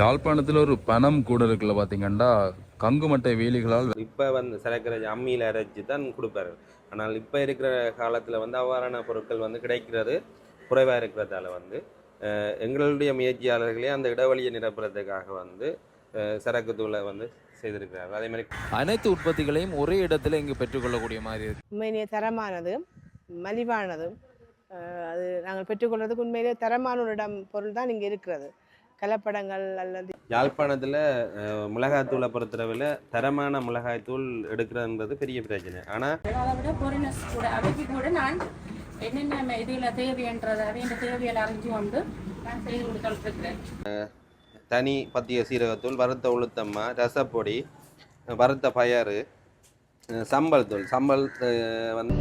யாழ்ப்பாணத்தில் ஒரு பணம் கூட இருக்குல்ல பார்த்தீங்கன்னா கங்குமட்டை வேலிகளால் இப்போ வந்து சரக்கரை அம்மியில் அரைச்சி தான் கொடுப்பாரு. ஆனால் இப்போ இருக்கிற காலத்தில் வந்து அவ்வாறான பொருட்கள் வந்து கிடைக்கிறது குறைவாக இருக்கிறதால வந்து எங்களுடைய முயற்சியாளர்களே அந்த இடைவெளியை நிரப்புறதுக்காக வந்து சரக்கு தூளை வந்து செய்திருக்கிறார்கள். அதே மாதிரி அனைத்து உற்பத்திகளையும் ஒரே இடத்துல இங்கு பெற்றுக்கொள்ளக்கூடிய மாதிரி இருக்கு. உண்மையிலேயே தரமானது மலிவானது அஹ் அது நாங்கள் பெற்றுக்கொள்வதுக்கு உண்மையிலேயே தரமான ஒரு இடம் பொருள் தான் இங்கே இருக்கிறது. கலப்படங்கள் அல்லது யாழ்ப்பாணத்தில் மிளகாய்த்தூளை பொறுத்தளவில் தரமான மிளகாய்த்தூள் எடுக்கிறதுன்றது பெரிய பிரச்சனை. ஆனால் அதை விட பொறினஸ் கூட அவைக்கு கூட நான் என்னென்ன இதில் தேவைன்றதை அவையின் தேவையில் அறிஞ்சு கொண்டு நான் செய்து கொடுத்துருக்கிறேன். தனி பத்திய சீரகத்தூள் வறுத்த உளுத்தம்மா ரசப்பொடி வறுத்த பயறு சம்பல் தூள் சம்பல் வந்து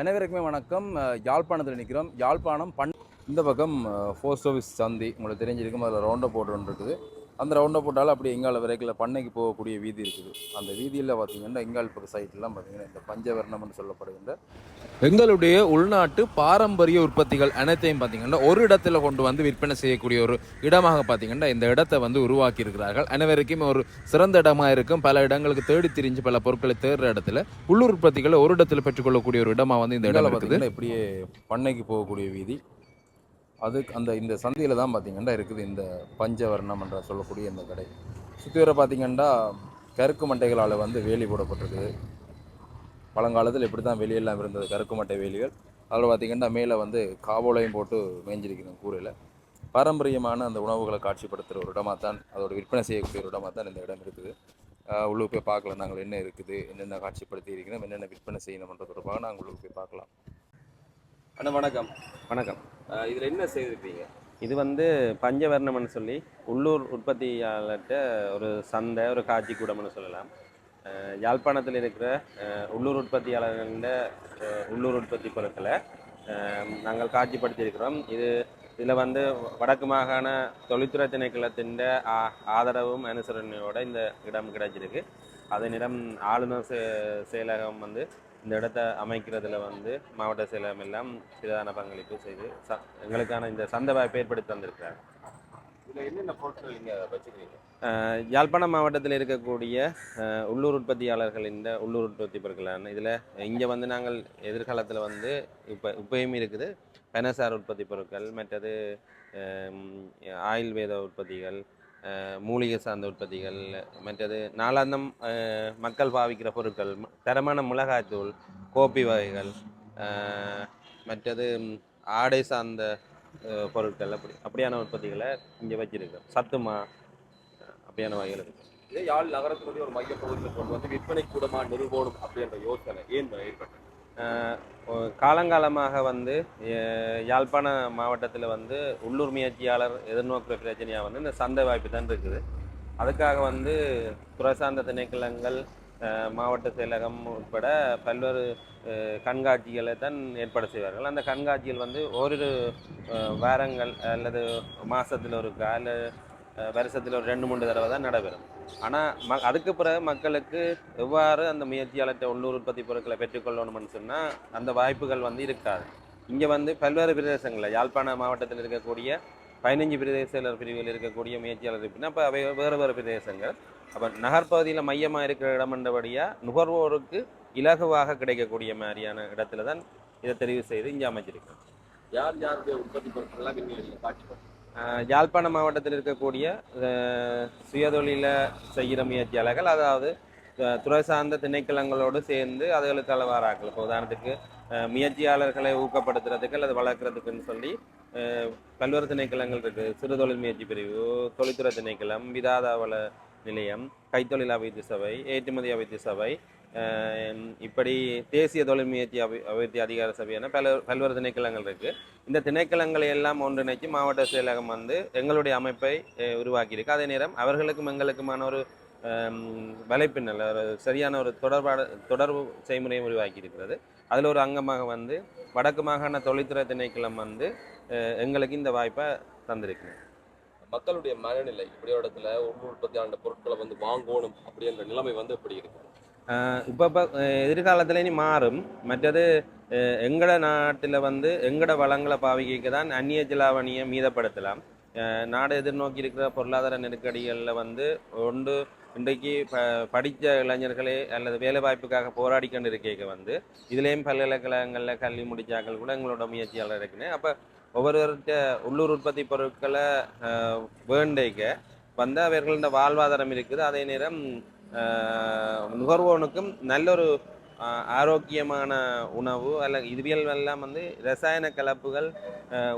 அனைவருக்குமே வணக்கம். யாழ்ப்பாணத்தில் நிற்கிறோம் யாழ்ப்பாணம் பண் இந்த பக்கம் போஸ்ட் ஆஃபீஸ் சந்தி உங்களுக்கு தெரிஞ்சிருக்கும். அதில் ரவுண்டை போட்டு ஒன்று இருக்குது அந்த ரவுண்டை போட்டாலும் அப்படி எங்கால வரைக்கில் பண்ணைக்கு போகக்கூடிய வீதி இருக்குது. அந்த வீதியில் பார்த்தீங்கன்னா எங்கால் பக்க சைட்லாம் பார்த்தீங்கன்னா இந்த பஞ்சவர்ணம்னு சொல்லப்படுகின்ற எங்களுடைய உள்நாட்டு பாரம்பரிய உற்பத்திகள் அனைத்தையும் பார்த்தீங்கன்னா ஒரு இடத்துல கொண்டு வந்து விற்பனை செய்யக்கூடிய ஒரு இடமாக பார்த்தீங்கன்னா இந்த இடத்தை வந்து உருவாக்கி இருக்கிறார்கள் அனைவருக்கும் ஒரு சிறந்த இடமாக இருக்கும். பல இடங்களுக்கு தேடி திரிஞ்சு பல பொருட்களை தேடுற இடத்துல உள்ளூர் உற்பத்திகளை ஒரு இடத்துல பெற்றுக்கொள்ளக்கூடிய ஒரு இடமாக வந்து இந்த இடம் இருக்குது. பார்த்தீங்கன்னா இப்படியே பண்ணைக்கு போகக்கூடிய வீதி. அதுக்கு அந்த இந்த சந்தையில் தான் பார்த்தீங்கன்னா இருக்குது இந்த பஞ்சவர்ணம் என்ற சொல்லக்கூடிய இந்த கடை. சுற்றி வர பார்த்திங்கன்னா கருக்கு மட்டைகளால் வந்து வேலி போடப்பட்டிருக்குது. பழங்காலத்தில் இப்படி தான் வெளியெல்லாம் இருந்தது கருக்கு மட்டை வேலிகள். அதில் பார்த்திங்கன்னா மேலே வந்து காவோலையும் போட்டு மேய்ஞ்சிருக்கணும் கூரையில். பாரம்பரியமான அந்த உணவுகளை காட்சிப்படுத்துகிற ஒரு இடமாக தான் அதோட விற்பனை செய்யக்கூடிய ஒரு இடமாக தான் இந்த இடம் இருக்குது. ஆஹ் உள்ளுக்கு போய் பார்க்கலாம் நாங்கள் என்ன இருக்குது என்னென்ன காட்சிப்படுத்தி இருக்கிறோம் என்னென்ன விற்பனை செய்யணும்ன்ற தொடர்பாக நாங்கள் உள்ளுக்கு போய் பார்க்கலாம். அண்ணா வணக்கம். வணக்கம். இதுல என்ன செய்திருக்கீங்க இது வந்து பஞ்சவர்ணம்னு சொல்லி உள்ளூர் உற்பத்தியாளர்கிட்ட ஒரு சந்தை ஒரு காட்சி கூடம்னு சொல்லலாம். யாழ்ப்பாணத்தில் இருக்கிற உள்ளூர் உற்பத்தியாளர்கள உள்ளூர் உற்பத்தி பொருட்களை நாங்கள் காட்சிப்படுத்தி இருக்கிறோம் இது இதில் வந்து வடக்கு மாகாண தொழில்துறை திணைக்களத்தின் ஆ- ஆதரவும் அனுசரணையோட இந்த இடம் கிடைச்சிருக்கு. அதனிடம் ஆளுநர் செயலகம் வந்து இந்த இடத்தை அமைக்கிறதுல வந்து மாவட்ட செயலகம் எல்லாம் சிறதான பங்களிப்பு செய்து ச எங்களுக்கான இந்த சந்தை வாய்ப்பை ஏற்படுத்தி அஹ் யாழ்ப்பாணம் மாவட்டத்தில் இருக்கக்கூடிய உள்ளூர் உற்பத்தியாளர்களின் உள்ளூர் உற்பத்தி பொருட்களான இதில் இங்கே வந்து நாங்கள் எதிர்காலத்தில் வந்து இப்போ இப்பயும் இருக்குது. பெனசார் உற்பத்தி பொருட்கள் மற்றது அஹ், ஆயுர்வேத உற்பத்திகள் மூலிகை சார்ந்த உற்பத்திகள் மற்றது நாளாந்தம் மக்கள் பாவிக்கிற பொருட்கள் தரமான மிளகாய்த்தூள் கோப்பி வகைகள் மற்றது ஆடை சார்ந்த பொருட்கள் அப்படி அப்படியான உற்பத்திகளை இங்கே வச்சிருக்கோம் சத்துமா அப்படியான வகைகள் இருக்கு. இதே யாழ் நகரத்தினுடைய ஒரு மையப்பகுதியில் கொண்டு வந்து விற்பனை கூடமா நிறுவனம் அப்படின்ற யோசனை ஏன் ஏற்பட்டது காலங்காலமாக வந்து யாழ்ப்பாண மாவட்டத்தில் வந்து உள்ளூர் முயற்சியாளர் எதிர்நோக்கிற பிரச்சனையாக வந்து இந்த சந்தை வாய்ப்பு தான் இருக்குது. அதுக்காக வந்து துறை சார்ந்த திணைக்களங்கள் மாவட்ட செயலகம் உட்பட பல்வேறு கண்காட்சிகளை தான் ஏற்பாடு செய்வார்கள். அந்த கண்காட்சிகள் வந்து ஓரிரு வாரங்கள் அல்லது மாதத்தில் ஒரு கால வருஷத்தில் ஒரு ரெண்டு மூணு தடவை தான் நடைபெறும். ஆனால் ம அதுக்கு பிறகு மக்களுக்கு எவ்வாறு அந்த முயற்சியாளர்கிட்ட உள்ளூர் உற்பத்தி பொருட்களை பெற்றுக்கொள்ளணும்னு சொன்னால் அந்த வாய்ப்புகள் வந்து இருக்காது. இங்கே வந்து பல்வேறு பிரதேசங்களில் யாழ்ப்பாண மாவட்டத்தில் இருக்கக்கூடிய பதினஞ்சு பிரதேச பிரிவுகள் பிரிவில் இருக்கக்கூடிய முயற்சியாளர் இருப்பினா அப்போ அவை வேறு வேறு பிரதேசங்கள். அப்போ நகர்ப்பகுதியில் மையமாக இருக்கிற இடமன்றபடியாக நுகர்வோருக்கு இலகுவாக கிடைக்கக்கூடிய மாதிரியான இடத்துல தான் இதை தெரிவு செய்து இங்கே அமைச்சிருக்கு யார் யாருடைய உற்பத்தி பொருட்கள்லாம் காட்சிப்படுத்தும் யாழ்ப்பாண மாவட்டத்தில் இருக்கக்கூடிய சுயதொழில செய்கிற முயற்சியாளர்கள் அதாவது துறை சார்ந்த திணைக்களங்களோடு சேர்ந்து அதுகளுக்கு அளவாராக்கள் இப்போ உதாரணத்துக்கு முயற்சியாளர்களை ஊக்கப்படுத்துறதுக்கு அல்லது வளர்க்குறதுக்குன்னு சொல்லி பல்வேறு திணைக்களங்கள் இருக்குது சிறு தொழில் முயற்சி பிரிவு தொழில்துறை திணைக்களம் விதாதாவள நிலையம் கைத்தொழில் அபிவிருத்தி சபை ஏற்றுமதி அபிவிருத்தி சபை இப்படி தேசிய தொழில் முயற்சி அபி அபிவிருத்தி அதிகார சபையான பல பல்வேறு திணைக்களங்கள் இருக்குது இந்த திணைக்களங்களை எல்லாம் ஒன்றிணைச்சு மாவட்ட செயலகம் வந்து எங்களுடைய அமைப்பை உருவாக்கியிருக்கு. அதே நேரம் அவர்களுக்கும் எங்களுக்குமான ஒரு வலைப்பின்னல் ஒரு சரியான ஒரு தொடர்பாடு தொடர்பு செய்முறையை உருவாக்கி இருக்கிறது அதில் ஒரு அங்கமாக வந்து வடக்கு மாகாண தொழில்துறை திணைக்களம் வந்து எங்களுக்கு இந்த வாய்ப்பை தந்திருக்கிறேன் மக்களுடைய மனநிலை இப்படி இடத்துல உள் உற்பத்தியான பொருட்களை வந்து வாங்கணும் அப்படின்ற நிலைமை வந்து எப்படி இருக்குது இப்போ இப்போ எதிர்காலத்தில் இனி மாறும். மற்றது எங்களோட எங்கட நாட்டில் வந்து எங்கட வளங்களை பாவிக்க தான் அந்நிய ஜலாவணியை மீதப்படுத்தலாம். நாடு எதிர்நோக்கி இருக்கிற பொருளாதார நெருக்கடிகளில் வந்து ஒன்று இன்றைக்கு ப படித்த இளைஞர்களே அல்லது வேலை வாய்ப்புக்காக போராடி கொண்டு இருக்க வந்து இதுலேயும் பல்கலைக்கழகங்களில் கல்வி முடிச்சாக்கள் கூட எங்களோட முயற்சியாளர் இருக்குன்னு. அப்போ ஒவ்வொருவர்கிட்ட உள்ளூர் உற்பத்தி பொருட்களை வேண்டைக்க வந்து அவர்களோட வாழ்வாதாரம் இருக்குது. அதே நேரம் நுகர்வோனுக்கும் நல்ல ஒரு அஹ், ஆரோக்கியமான உணவு அல்ல இதுவியல் எல்லாம் வந்து ரசாயன கலப்புகள்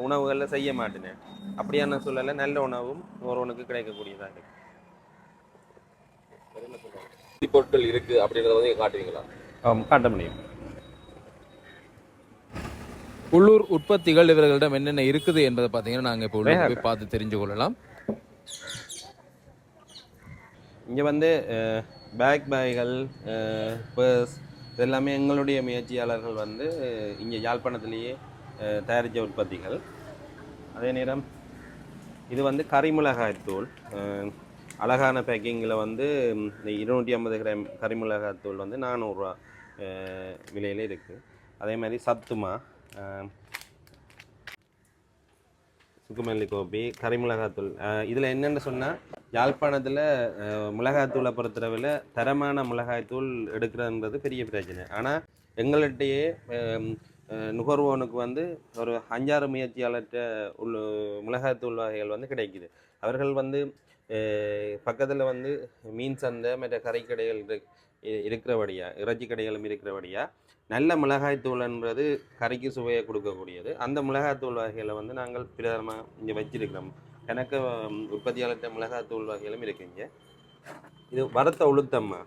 உணவுகளில் செய்ய மாட்டேனேன் அப்படியான சூழலில் நல்ல உணவும் நுகர்வோனுக்கு கிடைக்கக்கூடியதாக இருக்கு. பொருட்கள் இருக்கு அப்படின்றத வந்து காட்டுவீங்களா? ஆம், காட்ட முடியும். உள்ளூர் உற்பத்திகள் இவர்களிடம் என்னென்ன இருக்குது என்பதை பார்த்தீங்கன்னா நாங்கள் இப்போ. போய் பார்த்து தெரிஞ்சு கொள்ளலாம். இங்கே வந்து பேக் பேய்கள் பர்ஸ் இதெல்லாமே எங்களுடைய முயற்சியாளர்கள் வந்து இங்கே யாழ்ப்பாணத்திலேயே தயாரித்த உற்பத்திகள். அதே நேரம் இது வந்து கரிமிளகாய் தூள். அழகான பேக்கிங்கில் வந்து இந்த இருநூற்றி ஐம்பது கிராம் கரிமிளகாய் தூள் வந்து நானூறுரூவா விலையில் இருக்குது அதே மாதிரி சத்துமா சுக்குமல்லி கோபி கரிமிளகாத்தூள் இதில் என்னென்னு சொன்னால் யாழ்ப்பாணத்தில் மிளகாத்தூளை பொறுத்தளவில் தரமான மிளகாய்த்தூள் எடுக்கிறதுன்றது பெரிய பிரச்சனை. ஆனால் எங்கள்கிட்டயே நுகர்வோனுக்கு வந்து ஒரு அஞ்சாறு முயற்சியாளர்கிட்ட உள்ள மிளகாய்த்தூள் வகைகள் வந்து கிடைக்குது. அவர்கள் வந்து பக்கத்தில் வந்து மீன் சந்தை மற்ற கறிக்கடைகள் இருக்- இருக்கிறபடியா இறைச்சி கடைகளும் இருக்கிறபடியா நல்ல மிளகாய்த்தூள்ன்றது கறிக்கு சுவையை கொடுக்கக்கூடியது. அந்த மிளகாய்த்தூள் வகைகளை வந்து நாங்கள் பிரதானமாக இங்கே வச்சிருக்கிறோம். எனக்கு உற்பத்தியாளர்கிட்ட மிளகாய்த்தூள் வகைகளும் இருக்குங்க இது வறுத்த உளுத்தம்மா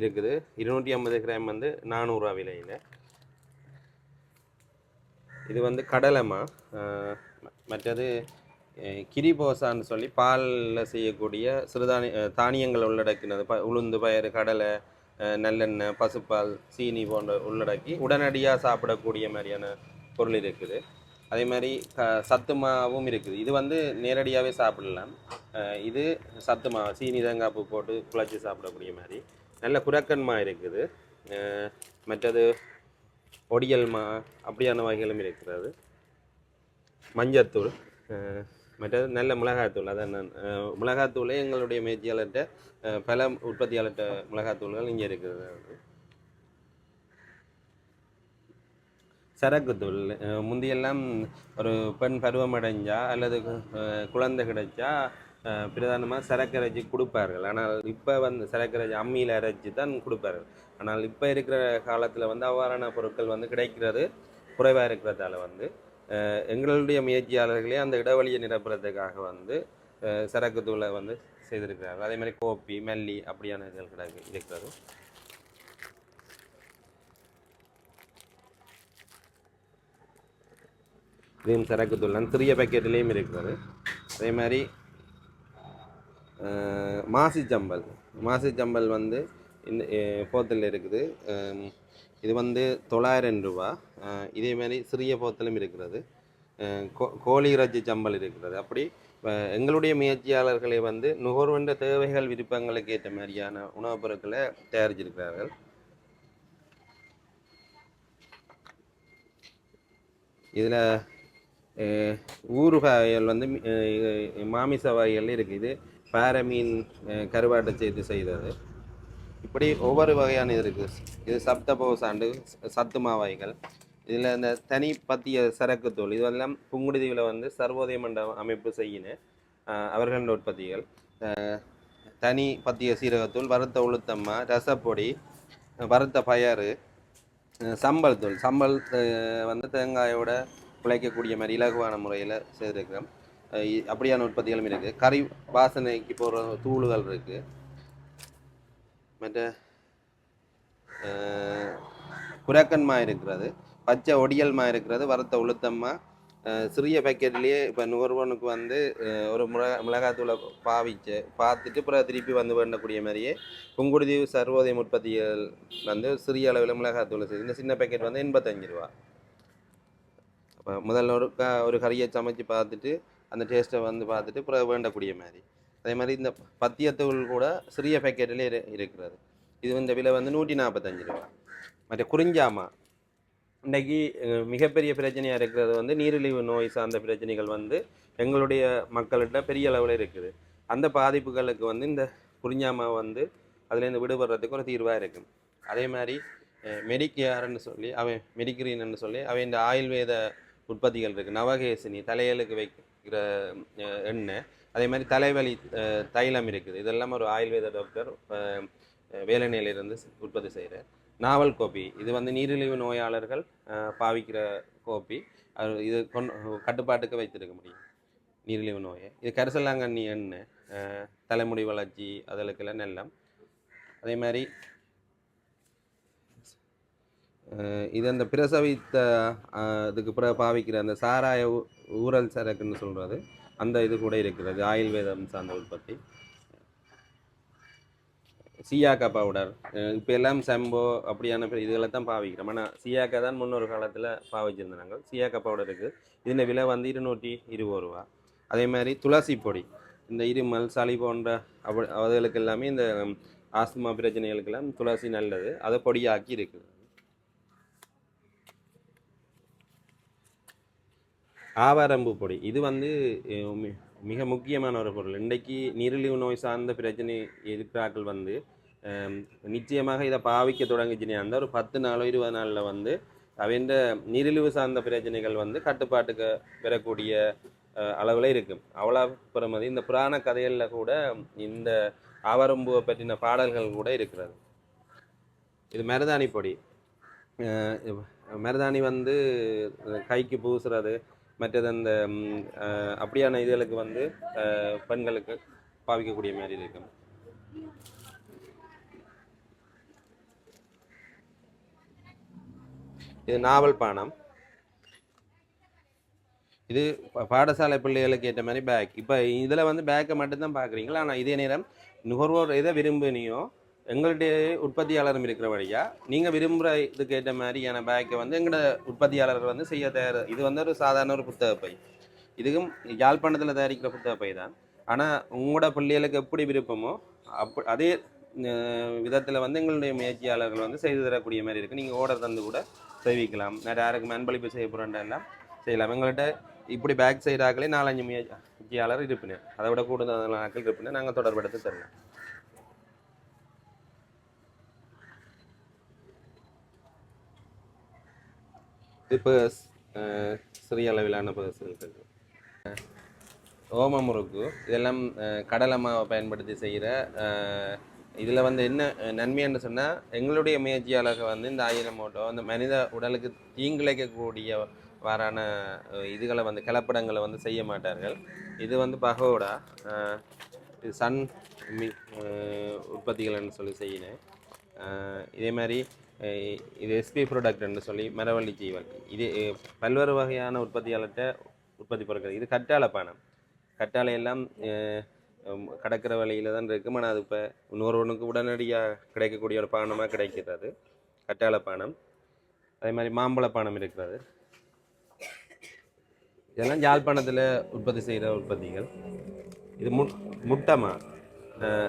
இருக்குது. இருநூற்றி ஐம்பது கிராம் வந்து நானூறுரூவா விலையில். இது வந்து கடலைமா மற்றது கிரிபோசான்னு சொல்லி பாலில் செய்யக்கூடிய சிறுதானிய தானியங்கள் உள்ளடக்கினது. ப உளுந்து பயறு கடலை நல்லெண்ணெய் பசுப்பால் சீனி போன்ற உள்ளடக்கி உடனடியாக சாப்பிடக்கூடிய மாதிரியான பொருள் இருக்குது. அதே மாதிரி க சத்துமாவும் இருக்குது. இது வந்து நேரடியாகவே சாப்பிடலாம். இது சத்து மா சீனி தேங்காய்ப்பு போட்டு குழச்சி சாப்பிடக்கூடிய மாதிரி. நல்ல குரக்கன்மா இருக்குது. மற்றது ஒடியல்மா அப்படியான வகைகளும் இருக்கிறது. மஞ்சத்தூள் மற்றது நல்ல மிளகாத்தூள் அதான் நான் மிளகாத்தூளே எங்களுடைய முயற்சியாளர்கிட்ட பல உற்பத்தியாளர்கிட்ட மிளகாத்தூள்கள் இங்கே இருக்குது சரக்குத்தூள் முந்தியெல்லாம் ஒரு பெண் பருவமடைஞ்சா அல்லது குழந்தை கிடைச்சா பிரதானமாக சரக்கு அரைச்சி கொடுப்பார்கள். ஆனால் இப்போ வந்து சரக்கு அரைச்சி அம்மியில் அரைச்சி தான் கொடுப்பார்கள். ஆனால் இப்போ இருக்கிற காலத்தில் வந்து அவ்வாறான பொருட்கள் வந்து கிடைக்கிறது குறைவாக இருக்கிறதால வந்து. எங்களுடைய முயற்சியாளர்களே அந்த இடைவெளியை நிரப்புறதுக்காக வந்து சரக்கு தூளை வந்து செய்திருக்கிறார்கள். அதே மாதிரி கோப்பி மல்லி அப்படியான இதுகள் கிடக்கு இருக்கிறது. இதையும் சரக்கு தூள் சிறிய பேக்கெட்லேயும் இருக்கிறது. அதே மாதிரி அஹ், மாசிச்சம்பல். மாசிச்சம்பல் வந்து இந்த போத்தில் இருக்குது. இது வந்து தொள்ளாயிரம் ரூபா. இதே மாதிரி சிறிய போத்தலும் இருக்கிறது. கோ- கோழி இறைச்சி சம்பல் இருக்கிறது. அப்படி எங்களுடைய முயற்சியாளர்களை வந்து நுகர்வென்ற தேவைகள் விருப்பங்களுக்கு ஏற்ற மாதிரியான உணவுப் பொருட்களை தயாரிச்சிருக்கிறார்கள். இதில் ஊறுகாய்கள் வந்து மாமிச வகைகள் இருக்குது. பாரமீன் பாறை மீன் கருவாட்டை சேர்த்து செய்தது. இப்படி ஒவ்வொரு வகையான இது இருக்குது இது சப்தபோ சாண்டு சத்து மாவாய்கள். இதில் இந்த தனி பத்திய சரக்கு தூள் இதெல்லாம் புங்குடுதீவில் வந்து சர்வோதய மண்டபம் அமைப்பு செய்யின அவர்களின் உற்பத்திகள். தனி பத்திய சீரகத்தூள் வறுத்த உளுத்தம்மா ரசப்பொடி வறுத்த பயறு சம்பல் தூள். சம்பல் வந்து தேங்காயோட குழைக்கக்கூடிய மாதிரி இலகுவான முறையில் செய்திருக்கிறோம். அப்படியான உற்பத்திகளும் இருக்குது கறி வாசனைக்கு போகிற தூள்கள் இருக்குது மற்ற அஹ், குரக்கன்மா இருக்கிறது பச்சை ஒடியல்மா இருக்கிறது வறுத்த உளுத்தம்மா சிறிய பேக்கெட்லேயே இப்போ நுகர்வோனுக்கு வந்து ஒரு மிளகா மிளகாத்தூளை பாவிச்சு பார்த்துட்டு பிறகு திருப்பி வந்து வேண்டக்கூடிய மாதிரியே புங்குடுதீவு சர்வோதயம் உற்பத்திகள் வந்து சிறிய அளவில் மிளகாத்தூள் செய்து இந்த சின்ன பேக்கெட் வந்து எண்பத்தஞ்சு ரூபா. அப்போ முதல்ல ஒரு க ஒரு கறியை சமைச்சு பார்த்துட்டு அந்த டேஸ்ட்டை வந்து பார்த்துட்டு பிறகு வேண்டக்கூடிய மாதிரி. அதே மாதிரி இந்த பத்தியத்தூள் கூட சிறிய பேக்கெட்டில் இரு இருக்கிறது. இது இந்த விலை வந்து நூற்றி நாற்பத்தஞ்சு ரூபா. மற்ற குறிஞ்சாமா. இன்றைக்கி மிகப்பெரிய பிரச்சனையாக இருக்கிறது வந்து நீரிழிவு நோய் சார்ந்த பிரச்சனைகள் வந்து எங்களுடைய மக்கள்கிட்ட பெரிய அளவில் இருக்குது. அந்த பாதிப்புகளுக்கு வந்து இந்த குறிஞ்சாமா வந்து அதுலேருந்து விடுபடுறதுக்கு ஒரு தீர்வாக இருக்கும். அதே மாதிரி மெடிக்கேர்னு சொல்லி அவன் மெடிக்ரீன்னு சொல்லி அவன் இந்த ஆயுர்வேத உற்பத்திகள் இருக்குது நவகேசினி தலையலுக்கு வைக்கிற எண்ணெய் அதே மாதிரி தலைவலி தைலம் இருக்குது. இதெல்லாம் ஒரு ஆயுர்வேத டாக்டர் வேலைநிலையிலிருந்து உற்பத்தி செய்கிறார் நாவல் கோப்பி. இது வந்து நீரிழிவு நோயாளர்கள் பாவிக்கிற கோப்பி. அது இது கொண்டு கட்டுப்பாட்டுக்கு வைத்திருக்க முடியும் நீரிழிவு நோயை. இது கரிசலாங்கண்ணி எண்ணெய் தலைமுடி வளர்ச்சி அதற்கெல்லாம் நெல்லம். அதே மாதிரி இது அந்த பிரசவித்த அதுக்கு இதுக்கு பாவிக்கிற அந்த சாராய ஊ- சரக்குன்னு சொல்கிறது அந்த இது கூட இருக்கிறது ஆயுர்வேதம் சார்ந்த உற்பத்தி. சியாக்கா பவுடர் இப்போ எல்லாம் செம்போ அப்படியான இதுகளை தான் பாவிக்கிறோம். ஆனால் சியாக்கா தான் முன்னொரு காலத்தில் பாவிச்சிருந்தாங்க சியாக்கா பவுடர் இருக்குது இதன் விலை வந்து இருநூற்றி இருபது ரூபா. அதே மாதிரி துளசி பொடி இந்த இருமல் சளி போன்ற அவ அதுகளுக்கு எல்லாமே இந்த ஆஸ்துமா பிரச்சனைகளுக்கெல்லாம் துளசி நல்லது. அதை பொடியாக்கி இருக்குது. ஆவாரம்பு பொடி. இது வந்து மிக முக்கியமான ஒரு பொருள். இன்றைக்கு நீரிழிவு நோய் சார்ந்த பிரச்சனை இருக்கிறார்கள் வந்து நிச்சயமாக இதை பாவிக்க தொடங்குச்சினே அந்த ஒரு பத்து நாளோ இருபது நாளில் வந்து அவன்ற நீரிழிவு சார்ந்த பிரச்சனைகள் வந்து கட்டுப்பாட்டுக்கு பெறக்கூடிய அளவில் இருக்கும் அவ்வளோ பெறுமதி இந்த புராண கதைகளில் கூட இந்த ஆவரம்புவை பற்றின பாடல்கள் கூட இருக்கிறது. இது மருதாணி பொடி. மருதாணி வந்து கைக்கு பூசுறது மற்றது அந்த அப்படியான இதுகளுக்கு வந்து பெண்களுக்கு பாவிக்கக்கூடிய மாதிரி இருக்கும். இது நாவல் பானம். இது பாடசாலை பிள்ளைகளுக்கு ஏற்ற மாதிரி பேக் இப்போ இதில் வந்து பேக்கை மட்டும்தான் பார்க்குறீங்களா? ஆனால் இதே நேரம் நுகர்வோர் எதை விரும்புனியோ எங்களுடைய உற்பத்தியாளரும் இருக்கிற வழியாக நீங்கள் விரும்புகிற இதுக்கு ஏற்ற மாதிரியான பேக்கை வந்து எங்களோட உற்பத்தியாளர்கள் வந்து செய்ய தயார் இது வந்து ஒரு சாதாரண ஒரு புத்தக பை. இதுக்கும் யாழ்ப்பாணத்தில் தயாரிக்கிற புத்தக பை தான். ஆனால் உங்களோட பிள்ளைகளுக்கு எப்படி விருப்பமோ அப்ப அதே விதத்தில் வந்து எங்களுடைய முயற்சியாளர்கள் வந்து செய்து தரக்கூடிய மாதிரி இருக்குது நீங்கள் ஓர்டர் தந்து கூட செய்விக்கலாம். நிறைய யாருக்கு அன்பளிப்பு செய்ய போகிறோன்றெல்லாம் செய்யலாம். எங்கள்கிட்ட இப்படி பேக் செய்கிறாக்களே நாலஞ்சு முயற்சியாளர் இருப்பினர். அதை விட கூடுதல் ஆட்கள் இருப்பினேன் நாங்கள் தொடர்படுத்தி தரலாம். இப்போ சிறிய அளவிலான பர்ஸ்கள் இருக்கு ஓம முறுக்கு இதெல்லாம் கடலை மாவை பயன்படுத்தி செய்கிற இதில் வந்து என்ன நன்மைன்னு சொன்னால் எங்களுடைய முயற்சியாளர்கள் வந்து இந்த ஆயிரமோட்டோ அந்த மனித உடலுக்கு தீங்கிழைக்கக்கூடிய வாரான இதுகளை வந்து கலப்படங்களை வந்து செய்ய மாட்டார்கள். இது வந்து பகோடா இது சன் மி உற்பத்திகள்னு சொல்லி செய்யினேன் இதே மாதிரி இது எஸ்பி ப்ராடக்ட்னு சொல்லி மரவள்ளி ஜீவன். இது பல்வேறு வகையான உற்பத்தியாளர்கிட்ட உற்பத்தி பொருட்கள். இது கற்றாழை பானம். கற்றாழை எல்லாம் அஹ், வழியில் தான் இருக்கும். ஆனால் அது இப்போ இன்னொருவனுக்கு உடனடியாக கிடைக்கக்கூடிய ஒரு பானமாக கிடைக்கிறது. கற்றாழை பானம். அதே மாதிரி மாம்பழ பானம் இருக்கிறது. இதெல்லாம் யாழ்ப்பாணத்தில் உற்பத்தி செய்கிற உற்பத்திகள். இது மு முட்டமா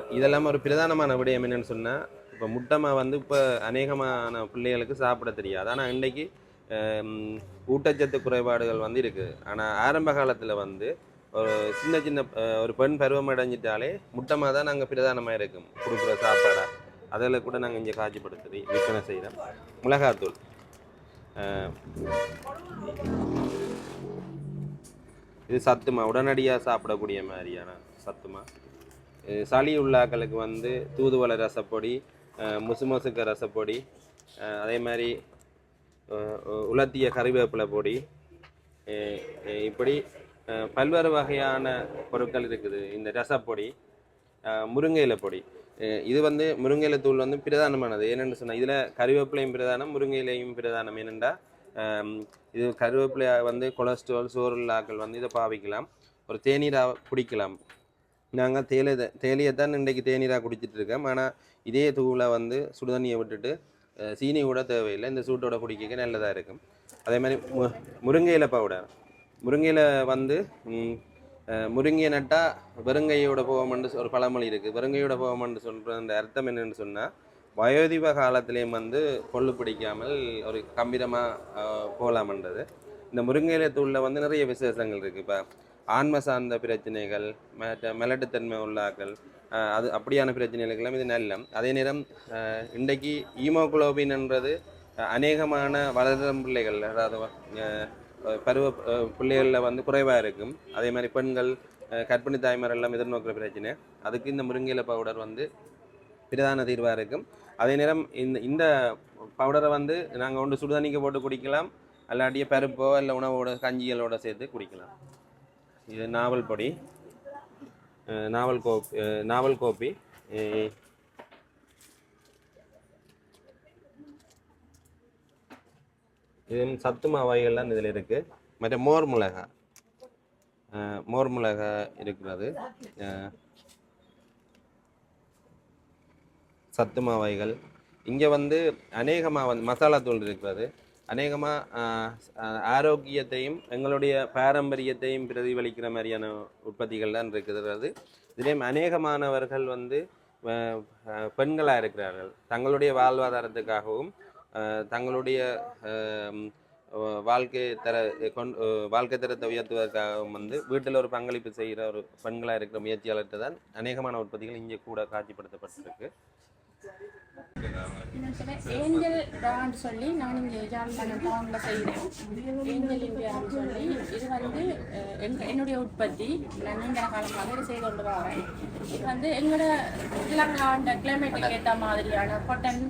இதெல்லாம் ஒரு பிரதானமான விடயம் என்னென்னு சொன்னால் இப்போ முட்டமா வந்து இப்போ அநேகமான பிள்ளைகளுக்கு சாப்பிட தெரியாது. ஆனால் இன்றைக்கி ஊட்டச்சத்து குறைபாடுகள் வந்து இருக்குது ஆனால் ஆரம்ப காலத்தில் வந்து ஒரு சின்ன சின்ன ஒரு பெண் பருவம் அடைஞ்சிட்டாலே முட்டமாக தான் நாங்கள் பிரதானமாக இருக்கும். கொடுக்குற சாப்பாடாக அதில் கூட நாங்கள் இங்கே காட்சிப்படுத்தி விற்பனை செய்கிறோம் மிளகாத்தூள் இது சத்துமா உடனடியாக சாப்பிடக்கூடிய மாதிரியான சத்துமா சளி உள்ளாக்களுக்கு வந்து தூதுவளை ரசப்பொடி அஹ், முசுமுசுக்க ரசப்பொடி அதே மாதிரி உலர்த்திய கறிவேப்பிலை பொடி இப்படி பல்வேறு வகையான பொருட்கள் இருக்குது. இந்த ரசப்பொடி முருங்கையில பொடி. இது வந்து முருங்கையில தூள் வந்து பிரதானமானது. என்னென்னு சொன்னால் இதில் கறிவேப்பிலையும் பிரதானம் முருங்கையிலையும் பிரதானம். ஏனென்றா இது கருவேப்பிலை வந்து கொலஸ்ட்ரால் சோறுள்ளாக்கள் வந்து இதை பாவிக்கலாம். ஒரு தேநீராக குடிக்கலாம். நாங்கள் தேயிலை தேயிலையை தான் இன்றைக்கு தேநீராக குடிச்சிட்டு இருக்கோம். ஆனால் இதே தூளை வந்து சுடுதண்ணியை விட்டுட்டு சீனி கூட தேவையில்லை. இந்த சூட்டோட குடிக்க நல்லதாக இருக்கும். அதே மாதிரி மு முருங்கையில பவுடர் முருங்கையில வந்து ம், முருங்கையை நட்டா வெறுங்கையோட போவோம்னு ஒரு பழமொழி இருக்குது வெறுங்கையோட போவோம்னு சொல்கிற அந்த அர்த்தம் என்னென்னு சொன்னால் வயோதிப காலத்திலையும் வந்து கொள்ளு பிடிக்காமல் ஒரு கம்பீரமாக போகலாம்ன்றது இந்த முருங்கையில தூளில் வந்து நிறைய விசேஷங்கள் இருக்குது இப்போ ஆன்ம சார்ந்த பிரச்சனைகள் மற்ற மெலட்டுத்தன்மை உள்ளாக்கள் அது அப்படியான பிரச்சனைகளுக்கெல்லாம் இது நல்லம் அதே நேரம் இன்றைக்கு ஈமோகுளோபின்ன்றது அநேகமான வளரும் பிள்ளைகள் அதாவது பருவ பிள்ளைகளில் வந்து குறைவாக இருக்கும். அதே மாதிரி பெண்கள் கற்பிணி தாய்மார் எல்லாம் எதிர்நோக்கிற பிரச்சனை. அதுக்கு இந்த முருங்கையில பவுடர் வந்து பிரதான தீர்வாக இருக்கும். அதே நேரம் இந்த இந்த பவுடரை வந்து நாங்கள் ஒன்று சுடுதண்ணிக்கு போட்டு குடிக்கலாம். அல்லாட்டிய பருப்போ இல்லை உணவோட கஞ்சிகளோட சேர்த்து குடிக்கலாம். இது நாவல் பொடி. நாவல் கோப்பி நாவல் கோப்பி இது சத்து மாவாய்கள்லாம் இதில் இருக்குது மற்ற மோர் மிளகா மோர் மிளகா இருக்கிறது சத்து மாவாய்கள் இங்கே வந்து அநேகமாக வந்து மசாலா தூள் இருக்கிறது அநேகமாக ஆரோக்கியத்தையும் எங்களுடைய பாரம்பரியத்தையும் பிரதிபலிக்கிற மாதிரியான உற்பத்திகள் தான் இருக்கிறது இதுலேயும் அநேகமானவர்கள் வந்து பெண்களாக இருக்கிறார்கள். தங்களுடைய வாழ்வாதாரத்துக்காகவும் தங்களுடைய வாழ்க்கை தர கொண் வாழ்க்கை தரத்தை உயர்த்துவதற்காகவும் வந்து வீட்டில் ஒரு பங்களிப்பு செய்கிற ஒரு பெண்களாக இருக்கிற முயற்சியாளர்கிட்ட தான் அநேகமான உற்பத்திகள் இங்கே கூட காட்சிப்படுத்தப்பட்டிருக்கு. ஏஞ்சல் டான்னு சொல்லி நான் இங்கே ஜாழ்ப்பாணம் டவுனில் செய்கிறேன். ஏஞ்சல் இந்தியான்னு சொல்லி. இது வந்து என்னுடைய உற்பத்தி. நான் நீண்ட காலமாக இது செய்து கொண்டு வரேன். இது வந்து எங்களோட இலங்காண்ட கிளைமேட்டுக்கு ஏற்ற மாதிரியான கொட்டன்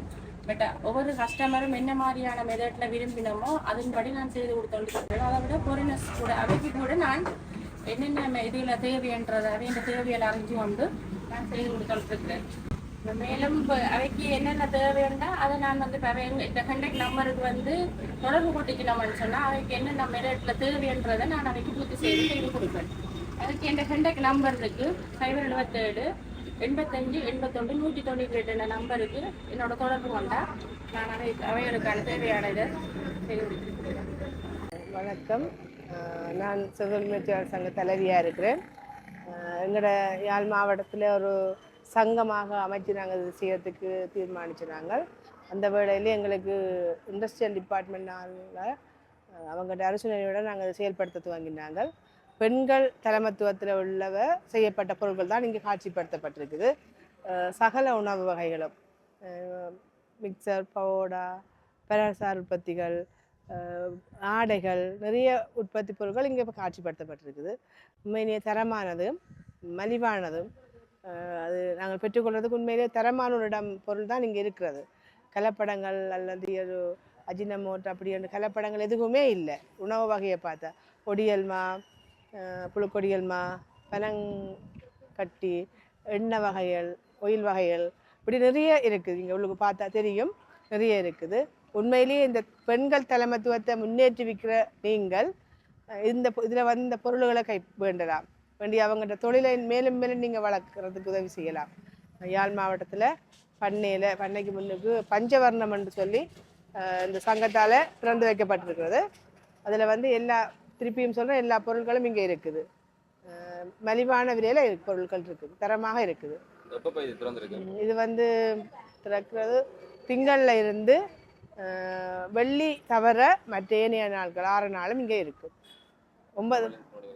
பட் ஒவ்வொரு கஸ்டமரும் என்ன மாதிரியான மெதட்டில் விரும்பினமோ அதன்படி நான் செய்து கொடுத்தோம் அதை விட பொரினஸ் கூட அவைக்கு கூட நான் என்னென்ன இதில் தேவைன்றதை இந்த தேவையில் அறிஞ்சு கொண்டு நான் செய்து கொடுத்துருக்கேன் மேலும் இப்போ அவைக்கு என்னென்ன தேவைன்னா அதை நான் வந்து இப்போ இந்த கண்டக்ட் நம்பருக்கு வந்து தொடர்பு கொட்டிக்கணும்னு சொன்னால் அவைக்கு என்னென்ன மெரிட்ல தேவைன்றதை நான் அவைக்கு பூர்த்தி செய்து செய்து கொடுப்பேன். அதுக்கு என் கண்டக்ட் நம்பர் இருக்கு. சைபர் எழுபத்தேழு எண்பத்தஞ்சு எண்பத்தொன்று நூற்றி தொண்ணூற்றி ரெண்டு நம்பருக்கு என்னோட தொடர்பு கொண்டா நான் அவை அவைகளுக்கான தேவையான இதை செய்து வணக்கம். நான் சிவில் முயற்சியாளர் சங்க தலைவியாக இருக்கிறேன் எங்களோட யாழ் மாவட்டத்தில் ஒரு சங்கமாக அமைச்சு நாங்கள் இது செய்யறதுக்கு தீர்மானிச்சு நாங்கள் அந்த வேளையில் எங்களுக்கு இண்டஸ்ட்ரியல் டிபார்ட்மெண்ட்னால அவங்கள்ட்ட அரசுணையோட நாங்கள் செயல்படுத்த துவங்கினாங்க. பெண்கள் தலைமத்துவத்தில் உள்ளவ செய்யப்பட்ட பொருட்கள் தான் இங்கே காட்சிப்படுத்தப்பட்டிருக்குது. சகல உணவு வகைகளும் மிக்சர் பவோடா பலசார் உற்பத்திகள் ஆடைகள் நிறைய உற்பத்தி பொருட்கள் இங்கே இப்போ காட்சிப்படுத்தப்பட்டிருக்குது. உண்மையிலேயே தரமானதும் மலிவானதும் அது நாங்கள் பெற்றுக்கொள்றதுக்கு உண்மையிலேயே தரமான ஒரு இடம் பொருள் தான் இங்கே இருக்கிறது. கலப்படங்கள் அல்லது ஒரு அஜினமோட் அப்படி ஒன்று கலப்படங்கள் எதுவுமே இல்லை. உணவு வகையை பார்த்தா ஒடியல்மா புழுக்கொடியல்மா பனங்கட்டி எண்ணெய் வகைகள் ஒயில் வகைகள் இப்படி நிறைய இருக்குது. இங்கே உங்களுக்கு பார்த்தா தெரியும் நிறைய இருக்குது. உண்மையிலேயே இந்த பெண்கள் தலைமத்துவத்தை முன்னேற்றி விற்கிற நீங்கள் இந்த இதில் வந்து இந்த பொருள்களை கை வேண்டலாம். வேண்டி அவங்கள்ட்ட தொழிலை மேலும் மேலும் நீங்கள் வளர்க்குறதுக்கு உதவி செய்யலாம். யாழ் மாவட்டத்தில் பண்ணையில் பண்ணைக்கு முன்னுக்கு பஞ்சவர்ணம் என்று சொல்லி இந்த சங்கத்தால் திறந்து வைக்கப்பட்டிருக்கிறது. அதில் வந்து எல்லா திருப்பியும் சொல்கிறேன் எல்லா பொருட்களும் இங்கே இருக்குது. மலிவான விலையில் பொருட்கள் இருக்குது தரமாக இருக்குது. இது வந்து திறக்கிறது திங்கள்ல இருந்து வெள்ளி தவிர மற்ற ஏனைய நாட்கள் ஆறு நாளும் இங்கே இருக்கும் ஒன்பது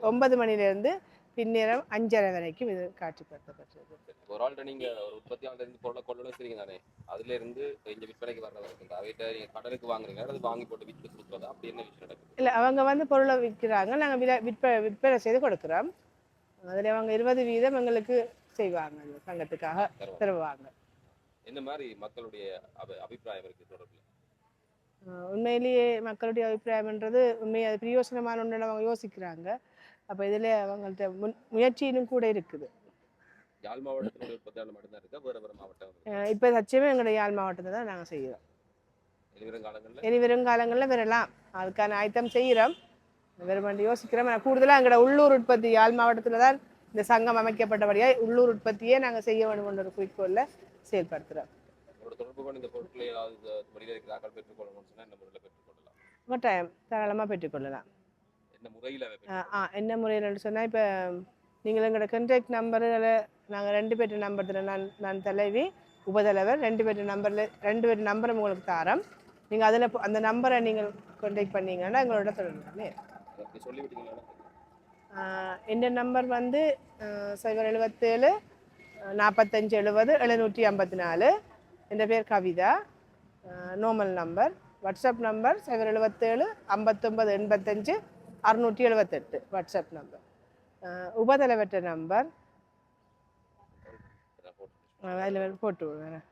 ஒன்பது மணிலேருந்து பின்னிரம் அஞ்சரை வரைக்கும் இது காட்சிப்படுத்தப்பட்டிருக்கு ஒரு ஆள்கிட்ட நீங்க ஒரு உற்பத்தியாளர் இருந்து பொருளை கொள்ளணும் செய்றீங்க தானே? அதுல இருந்து இங்க விற்பனைக்கு வர்றது வரைக்கும் அவைகிட்ட நீங்க கடலுக்கு வாங்குறீங்க அது வாங்கி போட்டு விற்று கொடுக்குறதா? அப்படி என்ன விஷயம் நடக்குது? இல்லை அவங்க வந்து பொருளை விற்கிறாங்க. நாங்கள் வில விற்ப விற்பனை செய்து கொடுக்குறோம். அதில் அவங்க இருபது வீதம் எங்களுக்கு செய்வாங்க. சங்கத்துக்காக தருவாங்க. என்ன மாதிரி மக்களுடைய அபி- அபிப்பிராயம் இருக்கு தொடர்புல? உண்மையிலேயே மக்களுடைய அபிப்பிராயம்ன்றது உண்மையை அது பிரயோசனமான ஒன்று அவங்க யோசிக்கிறாங்க. அப்போ இதில் அவங்கள்ட்ட முன் முயற்சியிலும் கூட இருக்குது. யாழ் மாவட்டத்தினுடைய உற்பத்தியாளர் மட்டும்தான் இருக்கா? வேற வேற மாவட்டம் ஆஹ் இப்போ சச்சமே எங்களுடைய யாழ் மாவட்டத்தில் தான் நாங்கள் செய்கிறோம் இனி வருங்காலங்களில் வரலாம் அதுக்கான ஆயத்தம் செய்கிறோம் வெறுமண்டு யோசிக்கிறோம். ஆனால் கூடுதலாக எங்களோட உள்ளூர் உற்பத்தி யாழ் மாவட்டத்தில் தான் இந்த சங்கம் அமைக்கப்பட்டபடியாக உள்ளூர் உற்பத்தியே நாங்கள் செய்ய வேணும்ன்ற ஒரு குறிக்கோளில் செயல்படுத்துகிறோம் கட்டாயம். தாராளமாக பெற்றுக்கொள்ளலாம் என்ன முறையில் ஆ, ஆ என்ன முறையில் சொன்னால் இப்போ நீங்கள் எங்களோட கான்டாக்ட் நம்பர்களை நாங்கள் ரெண்டு பேர்ட்டு நம்பர் நான் நான் தலைவி உபதலைவர் ரெண்டு பேர்ட்டு நம்பரில் ரெண்டு பேர்ட்டு நம்பரும் உங்களுக்கு தரோம். நீங்கள் அதில் அந்த நம்பரை நீங்கள் கான்டாக்ட் பண்ணீங்கன்னா எங்களோட தொடர்பு இந்த நம்பர் வந்து சைபர் எழுபத்தேழு நாற்பத்தஞ்சு எழுபது எழுநூற்றி ஐம்பத்தி நாலு என் பேர் Kavitha. Normal number WhatsApp number சைபர் எழுபத்தேழு ஐம்பத்தொம்பது எண்பத்தஞ்சு அறுநூற்றி எழுபத்தெட்டு வாட்ஸ்அப் நம்பர் உபதலைவற்ற நம்பர் அதில் போட்டு விடுறேன்.